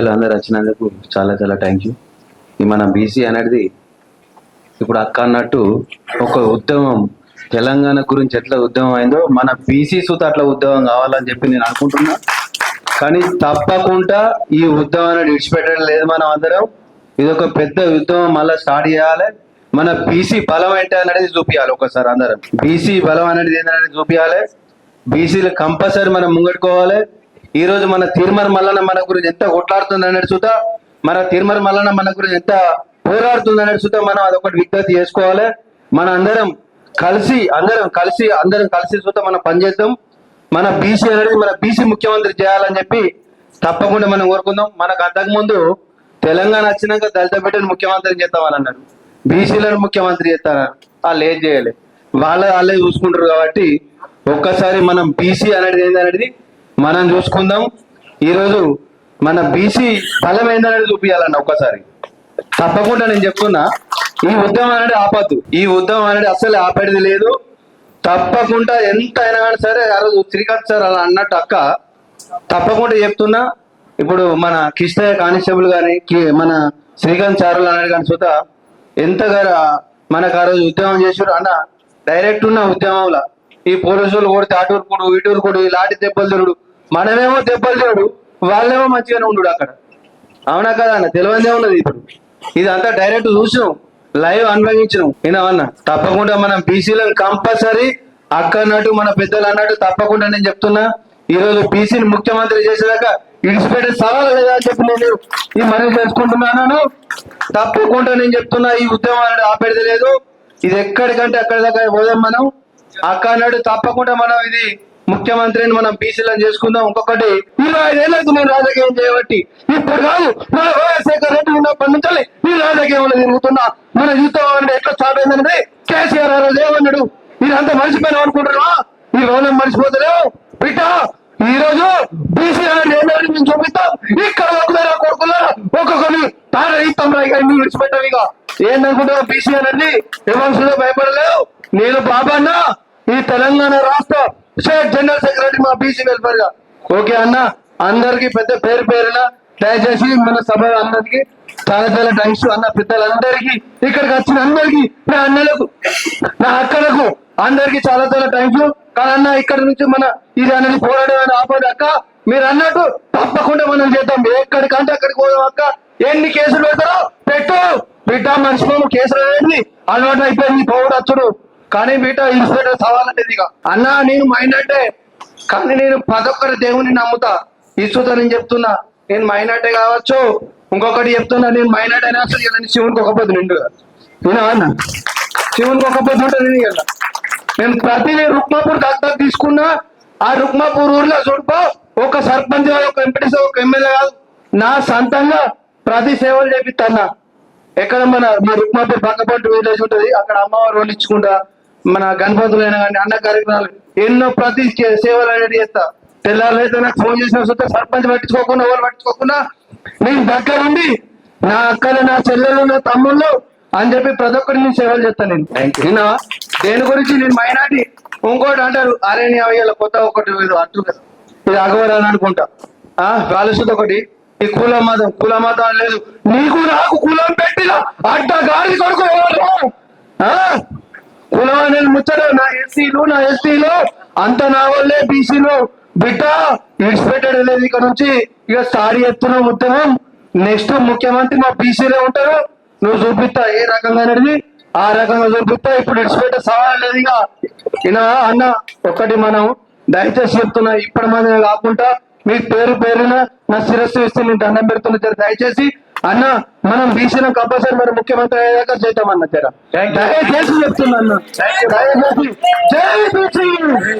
ఇలా అందరు వచ్చినందుకు చాలా చాలా థ్యాంక్ యూ మన బీసీ అనేది ఇప్పుడు అక్క అన్నట్టు ఒక ఉద్యమం. తెలంగాణ గురించి ఎట్లా ఉద్యమం అయిందో మన బీసీ సూత అట్లా ఉద్యమం కావాలని చెప్పి నేను అనుకుంటున్నా. కానీ తప్పకుండా ఈ ఉద్యమం అనేది విడిచిపెట్టడం లేదు మనం అందరం. ఇది ఒక పెద్ద ఉద్యమం మళ్ళీ స్టార్ట్ చేయాలి. మన బీసీ బలం ఏంటి అనేది చూపించాలి ఒకసారి అందరం. బీసీ బలం అనేది ఏంటనేది చూపించాలి బీసీలు కంపల్సరీ మనం ముంగట్టుకోవాలి ఈ రోజు మన తిరుమల మల్లన్న మన గురించి ఎంత కొట్లాడుతుంది అనేది చూద్దా. మన తిరుమల మల్లన్న మన గురించి ఎంత పోరాడుతుంది అనేది చూద్దా. మనం అదొకటి విజ్ఞప్తి చేసుకోవాలి. మన అందరం కలిసి అందరం కలిసి అందరం కలిసి చూద్దా. మనం పనిచేద్దాం మన బీసీ అనేది మన బీసీ ముఖ్యమంత్రి చేయాలని చెప్పి తప్పకుండా మనం కోరుకుందాం. మనకు అంతకుముందు తెలంగాణ వచ్చినాక దళిత బిడ్డను ముఖ్యమంత్రి చేస్తామని అన్నారు బీసీలను ముఖ్యమంత్రి చేస్తారన్నారు వాళ్ళు ఏం చేయాలి. వాళ్ళ వాళ్ళే చూసుకుంటారు కాబట్టి ఒక్కసారి మనం బీసీ అనేది ఏంటనేది మనం చూసుకుందాం. ఈరోజు మన బీసీ బలం ఏందనేది చూపించాలన్న ఒక్కసారి. తప్పకుండా నేను చెప్తున్నా ఈ ఉద్యమం అనేది ఆపద్దు. ఈ ఉద్యమం అనేది అసలు ఆపేది లేదు. తప్పకుండా ఎంత అయినా కానీ సరే ఆ రోజు శ్రీకాంత్ సార్ అలా అన్నట్టు అక్క తప్పకుండా చెప్తున్నా. ఇప్పుడు మన కృష్ణయ్య కానిస్టేబుల్ కానీ మన శ్రీకాంత్ చారులు అనేది కానీ సుత ఎంతగా మనకు ఆ రోజు ఉద్యమం చేసారు అన్న డైరెక్ట్ ఉన్న ఉద్యమంలో. ఈ పోలీసులు కొడితే అటూరు కొడు ఇటూరు కొడు ఇలాంటి దెబ్బలు తిరుడు మనమేమో దెబ్బలు తిరుడు వాళ్ళేమో మంచిగానే ఉండు అక్కడ. అవునా కదా అన్న? తెలియదే ఉన్నది ఇప్పుడు. ఇదంతా డైరెక్ట్ చూసాం లైవ్ అనుభవించినాం వినవన్నా? తప్పకుండా మనం బీసీలను కంపల్సరీ అక్క మన పెద్దలు అన్నట్టు తప్పకుండా నేను చెప్తున్నా. ఈ రోజు బీసీని ముఖ్యమంత్రి చేసేదాకా ఇడిచిపెట్టే సవాల్ లేదా అని చెప్పి నేను ఈ మనవి తెలుసుకుంటున్నాను తప్పకుండా నేను చెప్తున్నా ఈ ఉద్యమం అనేది ఆపేది లేదు. ఇది ఎక్కడికంటే అక్కడి దాకా పోదాం మనం. అక్క తప్పకుండా మనం ఇది ముఖ్యమంత్రిని మనం బీసీలను చేసుకుందాం. ఇంకొకటి ఇరవై ఐదేళ్ళకు నేను రాజకీయం చేయబట్టి ఇప్పుడు కాదు మన రాజశేఖర రెడ్డి ఉన్నప్పటి నుంచి ఈ రాజకీయంలో తిరుగుతున్నా. మన యుద్ధం ఎట్లా చాపేందనేది కేసీఆర్ ఆ రోజు ఏమన్నాడు ఇదంతా మర్చిపోయినా అనుకుంటున్నా ఈ రోజు మర్చిపోతలేవు. బిడ్డ ఈ రోజు బీసీ అనేది మేము చూపిస్తాం? ఇక్కడ ఒకదారా కొడుకులా ఒక్కొక్కరు తారీస్తాం ఇస్తాం రా ఇక ఇన్ని విడిచిపెట్టాం ఇక. ఏందనుకుంటావు బీసీ అనేది ఎవరు భయపడలేవు. నేను బాబన్న ఈ తెలంగాణ రాష్ట్ర స్టేట్ జనరల్ సెక్రటరీ మా బీసీ వెల్ఫేర్గా ఓకే అన్న అందరికి పెద్ద పేరు పేరున దయచేసి మన సభ అందరికి చాలా చాలా థ్యాంక్స్ అన్న పెద్దలందరికీ ఇక్కడికి వచ్చిన అందరికి నా అన్నలకు నా అక్కలకు అందరికి చాలా చాలా థ్యాంక్స్ కానీ అన్న ఇక్కడ నుంచి మన ఇది అన్నది పోరాడడం ఆపదు అక్క. మీరు అన్నట్టు తప్పకుండా మనం చేద్దాం. ఎక్కడికంటే అక్కడికి పోదాం అక్క. ఎన్ని కేసులు పెడతారో పెట్టు. బిడ్డ మనిషి కేసులు అలవాటు అయిపోయింది. పోవడచ్చుడు కానీ బిడ్డ ఇన్స్పెక్టర్ సవాలంటే ఇక అన్న నేను మైనార్టే కానీ నేను పదొక్కరి దేవుని నమ్ముతా. ఇసుత నేను చెప్తున్నా నేను మైనార్టే కావచ్చు ఇంకొకటి చెప్తున్నా నేను మైనార్ట్ అయినా అసలు నేను శివునికి ఒక నిండు వినా అన్న శివునికి ఒక ఉంటుంది నేను ఇలా. నేను ప్రతి రుక్మాపూర్ దత్తత తీసుకున్నా ఆ రుక్మాపూర్ ఊర్లో చూడపో ఒక సర్పంచ్ ఒక ఎంపీటీసీ ఒక ఎమ్మెల్యే కాదు నా సొంతంగా ప్రతి సేవలు చేపిస్తాన్నా ఎక్కడ మన మా రుక్మాపూర్ పక్కపట్టు విలేజ్ ఉంటుంది అక్కడ అమ్మవారు వాళ్ళు ఇచ్చుకుంటా మన గణపతులైనా కానీ అన్న కార్యక్రమాలు ఎన్నో ప్రతి సేవలు అనేది చేస్తా. తెల్లారైతే నాకు ఫోన్ చేసిన వస్తే సర్పంచ్ పట్టించుకోకుండా ఎవరు పట్టించుకోకుండా నేను దగ్గర ఉండి నా అక్కలు నా చెల్లెలు నా తమ్ముళ్ళు అని చెప్పి ప్రతి ఒక్కరి నేను సేవలు చేస్తాను నేను. విన్నా దేని గురించి నేను మైనాటి ఇంకోటి అంటారు అరే నీ అయ్యాల కొత్త ఒకటి ఇది అట్టు కదా. ఇది అగవరాని అనుకుంటా. ఆ కాలుస్తుంది ఒకటి. ఈ కుల మతం కుల మతం లేదు. నీకు నాకు కులం పెట్టిన అడ్డ గాడి కొడుకు ఎవరు? ఆ కులం అనేది ముచ్చట నా ఎస్సీలు నా ఎస్టీలు అంత నా వల్లే బీసీలు. బిడ్డ విడిచిపెట్టడం లేదు ఇక్కడ నుంచి. ఇక సారి ఎత్తున ఉద్యమం నెక్స్ట్ ముఖ్యమంత్రి మా బీసీలే ఉంటారు. నువ్వు చూపిస్తా ఏ రకంగా అనేది. ఆ రకంగా చూపిస్తా. ఇప్పుడు విడిచిపెట్టే సవాల్ లేదు ఇక. ఈయన అన్న ఒక్కటి మనం దయచేసి చెప్తున్నా ఇప్పటి మంది కాకుండా మీ పేరు పేరున నా శిరస్సు ఇస్తే నేను దండం పెడుతున్నా. దయచేసి అన్న మనం బీసీలో కంపల్సరీ మరి ముఖ్యమంత్రి అయ్యాక చేద్దాం అన్న జర. దయచేసి చెప్తున్నా అన్న. దయచేసి. జై బీసీ.